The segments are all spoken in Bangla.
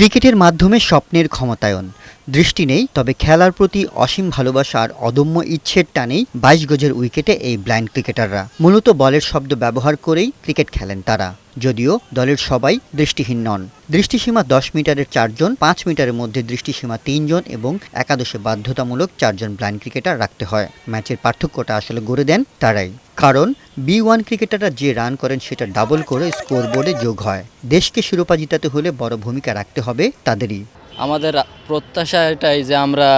ক্রিকেটের মাধ্যমে স্বপ্নের ক্ষমতায়ন। দৃষ্টি নেই, তবে খেলার প্রতি অসীম ভালোবাসা আর অদম্য ইচ্ছের টানেই বাইশ গজের উইকেটে এই ব্লাইন্ড ক্রিকেটাররা। মূলত বলের শব্দ ব্যবহার করেই ক্রিকেট খেলেন তারা, যদিও দলের সবাই দৃষ্টিহীন নন। দৃষ্টিসীমা দশ মিটারের চারজন, পাঁচ মিটারের মধ্যে দৃষ্টিসীমা তিনজন এবং একাদশে বাধ্যতামূলক চারজন ব্লাইন্ড ক্রিকেটার রাখতে হয়। ম্যাচের পার্থক্যটা আসলে গড়ে দেন তারাই। কারণ বি ওয়ান ক্রিকেটাররা যে রান করেন সেটা ডাবল করে স্কোরবোর্ডে যোগ হয়। দেশকে শিরোপা জিতাতে হলে বড় ভূমিকা রাখতে হবে তাদেরই। আমাদের প্রত্যাশা এটাই যে আমরা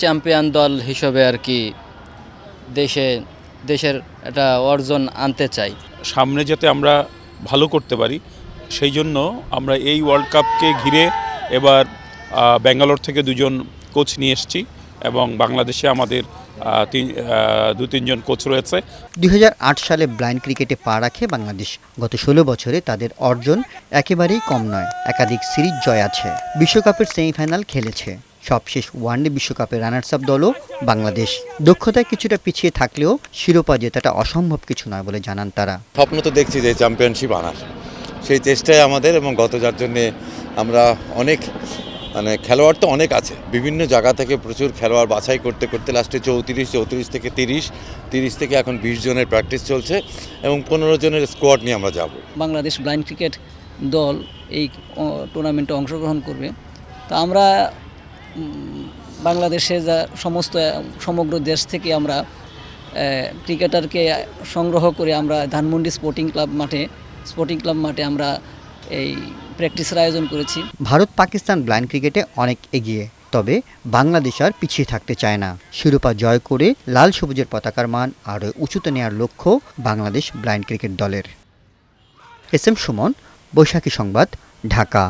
চ্যাম্পিয়ন দল হিসেবে আর কি দেশে, দেশের একটা অর্জন আনতে চাই। সামনে যাতে আমরা ভালো করতে পারি, সেই জন্য আমরা এই ওয়ার্ল্ড কাপকে ঘিরে এবার ব্যাঙ্গালোর থেকে দুজন কোচ নিয়ে এসেছি এবং বাংলাদেশে আমাদের তিন দু তিনজন কোচ রয়েছে। দু হাজার আট সালে ব্লাইন্ড ক্রিকেটে পা রাখে বাংলাদেশ। গত ষোলো বছরে তাদের অর্জন একেবারেই কম নয় একাধিক সিরিজ জয় আছে। বিশ্বকাপের সেমিফাইনাল খেলেছে। সবশেষ ওয়ানডে বিশ্বকাপের রানার্স আপ দলও বাংলাদেশ। দক্ষতায় কিছুটা পিছিয়ে থাকলেও শিরোপা জেতাটা অসম্ভব কিছু নয় বলে জানান তারা। স্বপ্ন তো দেখছি যে চ্যাম্পিয়নশিপ আনার। সেই চেষ্টাই আমাদের এবং গত যার জন্যে আমরা অনেক মানে খেলোয়াড় তো অনেক আছে। বিভিন্ন জায়গা থেকে প্রচুর খেলোয়াড় বাছাই করতে করতে লাস্টে চৌত্রিশ চৌত্রিশ থেকে তিরিশ তিরিশ থেকে এখন বিশ জনের প্র্যাকটিস চলছে এবং পনেরো জনের স্কোয়াড নিয়ে আমরা যাব। বাংলাদেশ ব্লাইন্ড ক্রিকেট দল এই টুর্নামেন্টে অংশগ্রহণ করবে। তা আমরা বাংলাদেশে যা সমস্ত, সমগ্র দেশ থেকে আমরা ক্রিকেটারকে সংগ্রহ করে আমরা ধানমন্ডি স্পোর্টিং ক্লাব মাঠে স্পোর্টিং ক্লাব মাঠে আমরা এই প্র্যাকটিসের আয়োজন করেছি। ভারত পাকিস্তান ব্লাইন্ড ক্রিকেটে অনেক এগিয়ে, তবে বাংলাদেশ আর পিছিয়ে থাকতে চায় না। শিরোপা জয় করে লাল সবুজের পতাকার মান আরও উঁচুতে নেওয়ার লক্ষ্য বাংলাদেশ ব্লাইন্ড ক্রিকেট দলের। এস এম সুমন, বৈশাখী সংবাদ, ঢাকা।